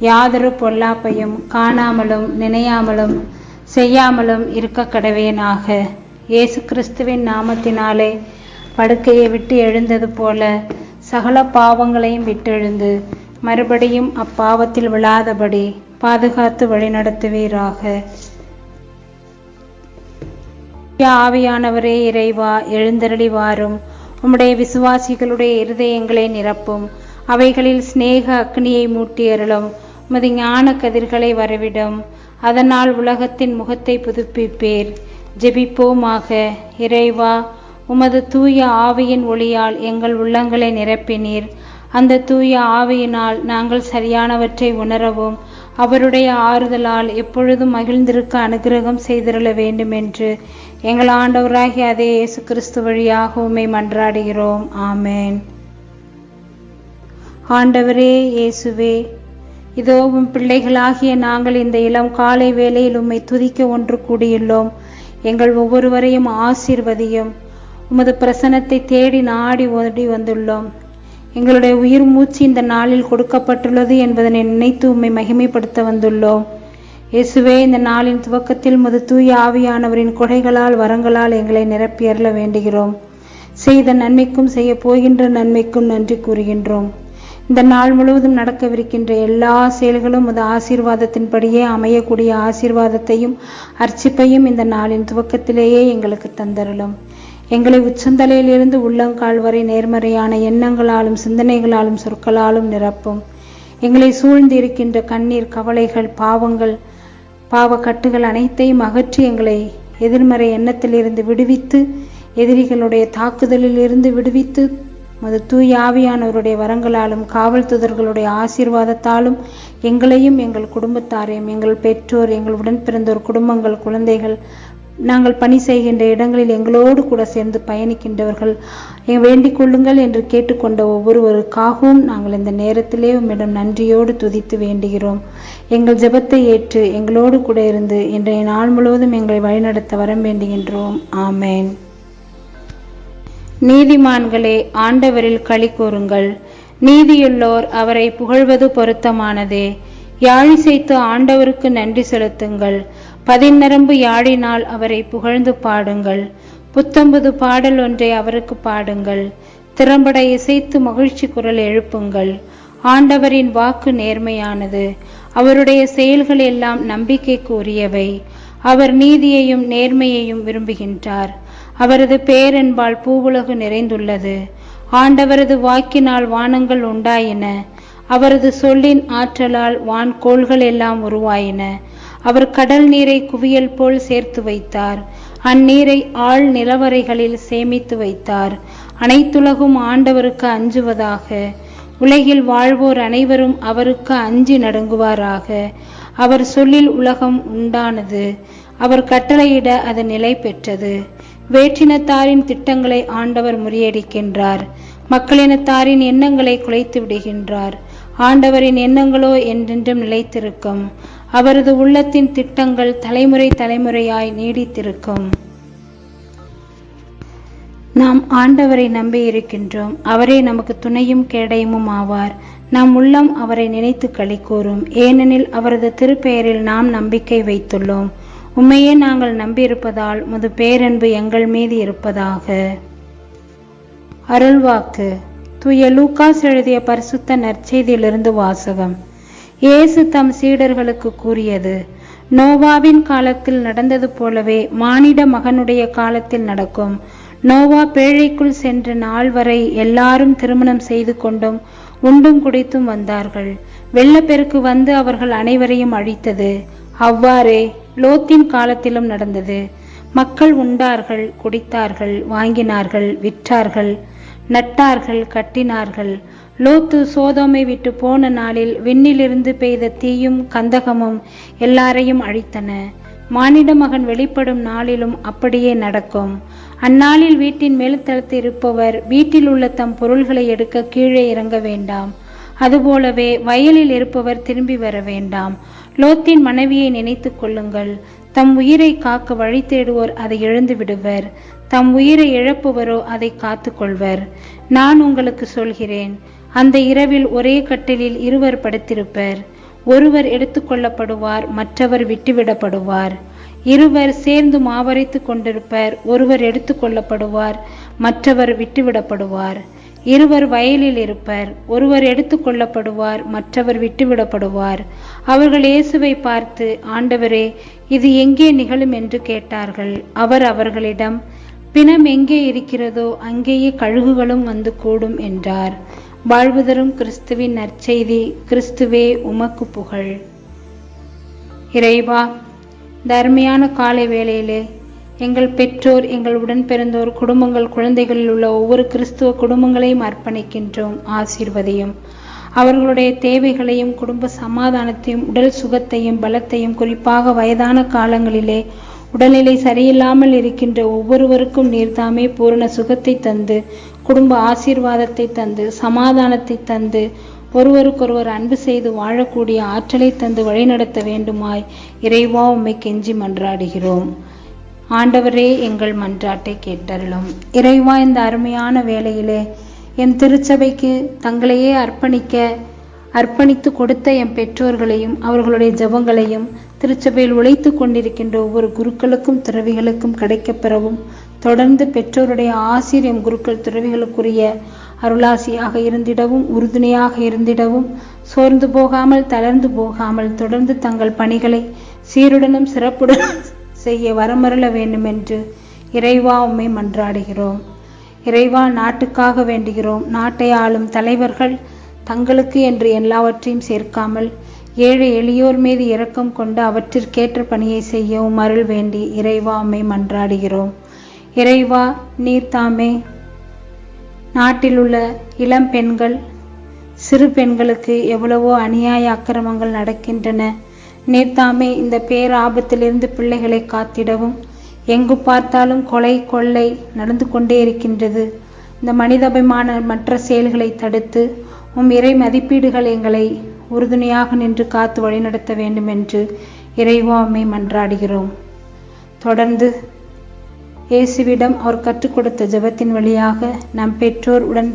யாதொரு பொல்லாப்பையும் காணாமலும் நினையாமலும் செய்யாமலும் இருக்க கடவேனாக. இயேசு கிறிஸ்துவின் நாமத்தினாலே படுக்கையை விட்டு எழுந்தது போல சகல பாவங்களையும் விட்டெழுந்து மறுபடியும் அப்பாவத்தில் விழாதபடி பாதுகாத்து வழிநடத்துவீராக. ஆவியானவரே இறைவா எழுந்தருளி வாரும் உம்முடைய விசுவாசிகளுடைய இருதயங்களை நிரப்பும். அவைகளில் சிநேக அக்னியை மூட்டி அருளும் உமது ஞான கதிர்களை வரவிடும். அதனால் உலகத்தின் முகத்தை புதுப்பிப்பேர். ஜெபிப்போமாக. இறைவா உமது தூய ஆவியின் ஒளியால் எங்கள் உள்ளங்களை நிரப்பினீர். அந்த தூய ஆவியினால் நாங்கள் சரியானவற்றை உணரவும் அவருடைய ஆறுதலால் எப்பொழுதும் மகிழ்ந்திருக்க அனுகிரகம் செய்திருள வேண்டும் என்று எங்கள் ஆண்டவராகிய அதே இயேசு கிறிஸ்து வழியாக உம்மை மன்றாடுகிறோம். ஆமேன். ஆண்டவரே இயேசுவே இதோ உம் பிள்ளைகளாகிய நாங்கள் இந்த இளம் காலை வேளையில் உம்மை துதிக்க ஒன்று கூடியுள்ளோம். எங்கள் ஒவ்வொருவரையும் ஆசீர்வதியும். உமது பிரசனத்தை தேடி நாடி ஓடி வந்துள்ளோம். எங்களுடைய உயிர் மூச்சு இந்த நாளில் கொடுக்கப்பட்டுள்ளது என்பதனை நினைத்து உம்மை மகிமைப்படுத்த வந்துள்ளோம். இயேசுவே இந்த நாளின் துவக்கத்தில் முது தூய ஆவியானவரின் கொடைகளால் வரங்களால் எங்களை நிரப்பியறல வேண்டுகிறோம். செய்த நன்மைக்கும் செய்ய போகின்ற நன்மைக்கும் நன்றி கூறுகின்றோம். இந்த நாள் முழுவதும் நடக்கவிருக்கின்ற எல்லா செயல்களும் அது ஆசீர்வாதத்தின்படியே அமையக்கூடிய ஆசீர்வாதத்தையும் அர்ச்சிப்பையும் இந்த நாளின் துவக்கத்திலேயே எங்களுக்கு தந்தருளும். எங்களை உச்சந்தலையிலிருந்து உள்ளங்கால் வரை நேர்மறையான எண்ணங்களாலும் சிந்தனைகளாலும் சொற்களாலும் நிரப்பும். எங்களை சூழ்ந்து இருக்கின்ற கண்ணீர் கவலைகள் பாவங்கள் பாவக்கட்டுகள் அனைத்தையும் அகற்றி எங்களை எதிர்மறை எண்ணத்திலிருந்து விடுவித்து எதிரிகளுடைய தாக்குதலில் இருந்து விடுவித்து மது தூய் ஆவியானவருடைய வரங்களாலும் காவல்துதர்களுடைய ஆசீர்வாதத்தாலும் எங்களையும் எங்கள் குடும்பத்தாரையும் எங்கள் பெற்றோர் எங்கள் உடன் பிறந்தோர் குடும்பங்கள் குழந்தைகள் நாங்கள் பணி செய்கின்ற இடங்களில் எங்களோடு கூட சேர்ந்து பயணிக்கின்றவர்கள் வேண்டிக் கொள்ளுங்கள் என்று கேட்டுக்கொண்ட ஒவ்வொருவருக்காகவும் நாங்கள் இந்த நேரத்திலே உம்மிடம் நன்றியோடு துதித்து வேண்டுகிறோம். எங்கள் ஜெபத்தை ஏற்று எங்களோடு கூட இருந்து இன்றைய நாள் முழுவதும் எங்களை வழிநடத்த வரம் வேண்டுகின்றோம். ஆமேன். நீதிமான்களே ஆண்டவரில் களி கூறுங்கள். நீதியுள்ளோர் அவரை புகழ்வது பொருத்தமானதே. யாழிசைத்து ஆண்டவருக்கு நன்றி செலுத்துங்கள். பதிநரம்பு யாழினால் அவரை புகழ்ந்து பாடுங்கள். புத்தம்பது பாடல் ஒன்றை அவருக்கு பாடுங்கள். திறம்பட இசைத்து மகிழ்ச்சி குரல் எழுப்புங்கள். ஆண்டவரின் வாக்கு நேர்மையானது. அவருடைய செயல்கள் எல்லாம் நம்பிக்கைக்கு உரியவை. அவர் நீதியையும் நேர்மையையும் விரும்புகின்றார். அவரது பேரன்பால் பூவுலகு நிறைந்துள்ளது. ஆண்டவரது வாக்கினால் வானங்கள் உண்டாயின. அவரது சொல்லின் ஆற்றலால் வான்கோள்கள் எல்லாம் உருவாயின. அவர் கடல் நீரை குவியல் போல் சேர்த்து வைத்தார். அந்நீரை ஆழ் நிலவரைகளில் சேமித்து வைத்தார். அனைத்துலகும் ஆண்டவருக்கு அஞ்சுவதாக. உலகில் வாழ்வோர் அனைவரும் அவருக்கு அஞ்சி நடுங்குவாராக. அவர் சொல்லில் உலகம் உண்டானது. அவர் கட்டளையிட அது நிலை பெற்றது வேற்றினத்தாரின் திட்டங்களை ஆண்டவர் முறியடிக்கின்றார். மக்களினத்தாரின் எண்ணங்களை குலைத்து விடுகின்றார். ஆண்டவரின் எண்ணங்களோ என்றென்றும் நிலைத்திருக்கும். அவரது உள்ளத்தின் திட்டங்கள் தலைமுறை தலைமுறையாய் நீடித்திருக்கும். நாம் ஆண்டவரை நம்பி இருக்கின்றோம். அவரே நமக்கு துணையும் கேடயமும் ஆவார். நம் உள்ளம் அவரை நினைத்து களி கூறும். ஏனெனில் அவரது திருப்பெயரில் நாம் நம்பிக்கை வைத்துள்ளோம். உண்மையே நாங்கள் நம்பியிருப்பதால் முது பேரன்பு எங்கள் மீது இருப்பதாக. அருள்வாக்கு தூய லூக்காஸ் எழுதிய பரிசுத்த நற்செய்தியிலிருந்து வாசகம். இயேசு தம் சீடர்களுக்கு கூறியது நோவாவின் காலத்தில் நடந்தது போலவே மானிட மகனுடைய காலத்தில் நடக்கும். நோவா பேழைக்குள் சென்ற நாள் வரை எல்லாரும் திருமணம் செய்து கொண்டும் உண்டும் குடித்தும் வந்தார்கள். வெள்ளப்பெருக்கு வந்து அவர்கள் அனைவரையும் அழித்தது. அவ்வாறே லோத்தின் காலத்திலும் நடந்தது. மக்கள் உண்டார்கள் குடித்தார்கள் வாங்கினார்கள் விற்றார்கள் நட்டார்கள் கட்டினார்கள். லோத்து சோதோமை விட்டு போன நாளில் விண்ணிலிருந்து பெய்த தீயும் கந்தகமும் எல்லாரையும் அழித்தன. மானிட மகன் வெளிப்படும் நாளிலும் அப்படியே நடக்கும். அந்நாளில் வீட்டின் மேல்தளத்தில் இருப்பவர் வீட்டில் உள்ள தம் பொருள்களை எடுக்க கீழே இறங்க வேண்டாம். அதுபோலவே வயலில் இருப்பவர் திரும்பி வர வேண்டாம். லோத்தின் மனைவியை நினைத்து கொள்ளுங்கள். தம் உயிரை காக்க வழி தேடுவோர் அதை இழந்து விடுவர். தம் உயிரை இழப்புவரோ அதை காத்து கொள்வர். நான் உங்களுக்கு சொல்கிறேன் அந்த இரவில் ஒரே கட்டிலில் இருவர் படுத்திருப்பர். ஒருவர் எடுத்துக்கொள்ளப்படுவார் மற்றவர் விட்டுவிடப்படுவார். இருவர் சேர்ந்து மாவரைத்து கொண்டிருப்பர் ஒருவர் எடுத்துக்கொள்ளப்படுவார் மற்றவர் விட்டுவிடப்படுவார். இருவர் வயலில் இருப்பர் ஒருவர் எடுத்துக்கொள்ளப்படுவார் மற்றவர் விட்டுவிடப்படுவார். அவர்கள் இயேசுவை பார்த்து ஆண்டவரே இது எங்கே நிகழும்? என்று கேட்டார்கள். அவர் அவர்களிடம் பிணம் எங்கே இருக்கிறதோ அங்கேயே கழுகுகளும் வந்து கூடும் என்றார். வாழ்வுதரும் கிறிஸ்துவின் நற்செய்தி கிறிஸ்துவே உமக்கு புகழ். இறைவா தர்மையான காலை வேளையிலே எங்கள் பெற்றோர் எங்கள் உடன் பிறந்தோர் குடும்பங்கள் குழந்தைகளில் உள்ள ஒவ்வொரு கிறிஸ்துவ குடும்பங்களையும் அர்ப்பணிக்கின்றோம் ஆசீர்வதியும். அவர்களுடைய தேவைகளையும் குடும்ப சமாதானத்தையும் உடல் சுகத்தையும் பலத்தையும் குறிப்பாக வயதான காலங்களிலே உடல்நிலை சரியில்லாமல் இருக்கின்ற ஒவ்வொருவருக்கும் நீர்தாமே பூரண சுகத்தை தந்து குடும்ப ஆசீர்வாதத்தை தந்து சமாதானத்தை தந்து ஒருவருக்கொருவர் அன்பு செய்து வாழக்கூடிய ஆற்றலை தந்து வழிநடத்த வேண்டுமாய் இறைவா உம்மை கெஞ்சி மன்றாடுகிறோம். ஆண்டவரே எங்கள் மன்றாட்டை கேட்டருளும். இறைவா இந்த அருமையான வேளையிலே என் திருச்சபைக்கு தங்களையே அர்ப்பணிக்க அர்ப்பணித்து கொடுத்த என் பெற்றோர்களையும் அவர்களுடைய ஜபங்களையும் திருச்சபையில் உழைத்து கொண்டிருக்கின்ற ஒவ்வொரு குருக்களுக்கும் துறவிகளுக்கும் கிடைக்கப் பெறவும் தொடர்ந்து பெற்றோருடைய ஆசிரியம் குருக்கள் துறவிகளுக்குரிய அருளாசியாக இருந்திடவும் உறுதுணையாக இருந்திடவும் சோர்ந்து போகாமல் தளர்ந்து போகாமல் தொடர்ந்து தங்கள் பணிகளை சீருடனும் சிறப்புடன் செய்ய வரமருள வேண்டும் என்று இறைவா உம்மை மன்றாடுகிறோம். இறைவா நாட்டுக்காக வேண்டுகிறோம். நாட்டை ஆளும் தலைவர்கள் தங்களுக்கு என்று எல்லாவற்றையும் சேர்க்காமல் ஏழை எளியோர் மீது இரக்கம் கொண்டு அவற்றிற்கேற்ற பணியை செய்யவும் அருள் வேண்டி இறைவா உம்மை மன்றாடுகிறோம். இறைவா நீர் தாமே. நாட்டில் உள்ள இளம் பெண்கள் சிறு பெண்களுக்கு எவ்வளவோ அநியாய அக்கிரமங்கள் நடக்கின்றன. நேர்த்தாமே இந்த பேராபத்திலிருந்து பிள்ளைகளை காத்திடவும். எங்கு பார்த்தாலும் கொலை கொள்ளை நடந்து கொண்டே இருக்கின்றது. இந்த மனிதாபிமான மற்ற செயல்களை தடுத்து உம் இறை மதிப்பீடுகள் எங்களை உறுதுணையாக நின்று காத்து வழிநடத்த வேண்டும் என்று இறைவாமை மன்றாடுகிறோம். தொடர்ந்து இயேசுவிடம் அவர் கற்றுக் கொடுத்த ஜெபத்தின் வழியாக நம் பெற்றோர் உடன்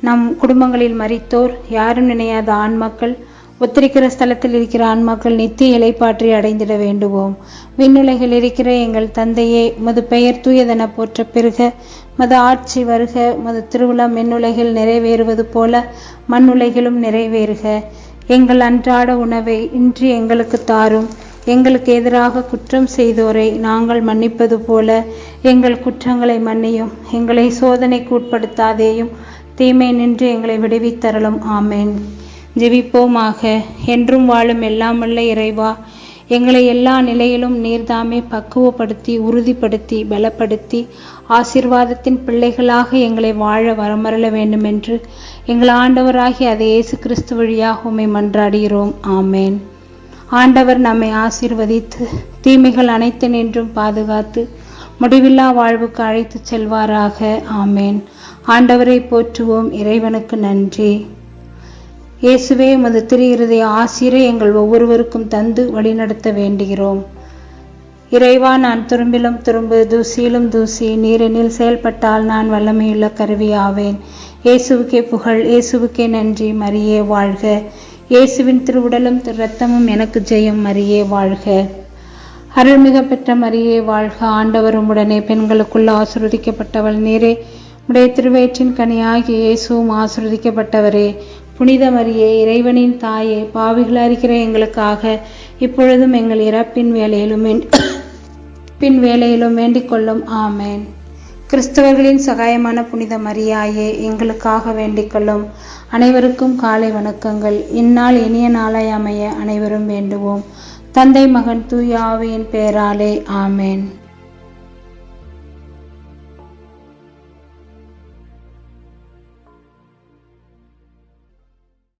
நம் குடும்பங்களில் மறித்தோர் யாரும் நினையாத ஆண்மக்கள் ஒத்திருக்கிற ஸ்தலத்தில் இருக்கிற ஆன்மாக்கள் நித்திய இலைப்பாற்றி அடைந்திட வேண்டுவோம். விண்ணுலகில் இருக்கிற எங்கள் தந்தையே மது பெயர் தூயதென போற்ற பெருக மது ஆட்சி வருக மது திருவிழா மின்னுலகில் நிறைவேறுவது போல மண்ணுலகிலும் நிறைவேறுக. எங்கள் அன்றாட உணவை இன்று எங்களுக்கு தாரும். எங்களுக்கு எதிராக குற்றம் செய்தோரை நாங்கள் மன்னிப்பது போல எங்கள் குற்றங்களை மன்னியும். எங்களை சோதனைக்கு உட்படுத்தாதேயும் தீமை நின்று எங்களை விடுவித்தரலும் ஆமேன். ஜெபிப்போமாக. என்றும் வாழும் எல்லாமல்ல இறைவா எங்களை எல்லா நிலையிலும் நீர்தாமே பக்குவப்படுத்தி உறுதிப்படுத்தி பலப்படுத்தி ஆசிர்வாதத்தின் பிள்ளைகளாக எங்களை வாழ வரமரல வேண்டுமென்று எங்கள் ஆண்டவராகி அதை இயேசு கிறிஸ்து வழியாக உமை மன்றாடுகிறோம். ஆமேன். ஆண்டவர் நம்மை ஆசீர்வதித்து தீமைகள் அனைத்து நின்றும் பாதுகாத்து முடிவில்லா வாழ்வுக்கு அழைத்துச் செல்வாராக. ஆமேன். ஆண்டவரை போற்றுவோம். இறைவனுக்கு நன்றி. இயேசுவே உமது திரு இருதய எங்கள் ஒவ்வொருவருக்கும் தந்து வழிநடத்த வேண்டுகிறோம். இறைவா நான் துரும்பிலும் துரும்பு தூசியிலும் தூசி நீரெனில் செயல்பட்டால் நான் வல்லமையுள்ள கருவியாவேன். இயேசுவுக்கே புகழ் இயேசுவுக்கே நன்றி மரியே வாழ்க. இயேசுவின் திருவுடலும் திரு ரத்தமும் எனக்கு ஜெயம் மரியே வாழ்க. அருள்மிக பெற்ற மரியே வாழ்க. ஆண்டவரும் உடனே பெண்களுக்குள்ள ஆசிர்வதிக்கப்பட்டவள் நீரே. உடைய திருவயிற்றின் கனியாகி இயேசுவும் ஆசிர்வதிக்கப்பட்டவரே. புனித மரியே இறைவனின் தாயே பாவிகள் அறிகிற எங்களுக்காக இப்பொழுதும் எங்கள் இறப்பின் வேலையிலும் பின் வேலையிலும் வேண்டிக் கொள்ளும். ஆமேன். கிறிஸ்தவர்களின் சகாயமான புனித மரியாயே எங்களுக்காக வேண்டிக்கொள்ளும் அனைவருக்கும் காலை வணக்கங்கள். இந்நாள் இனிய நாளாய் அமைய அனைவரும் வேண்டுவோம். தந்தை மகன் தூயாவியின் பேராலே. பெயராலே ஆமேன்.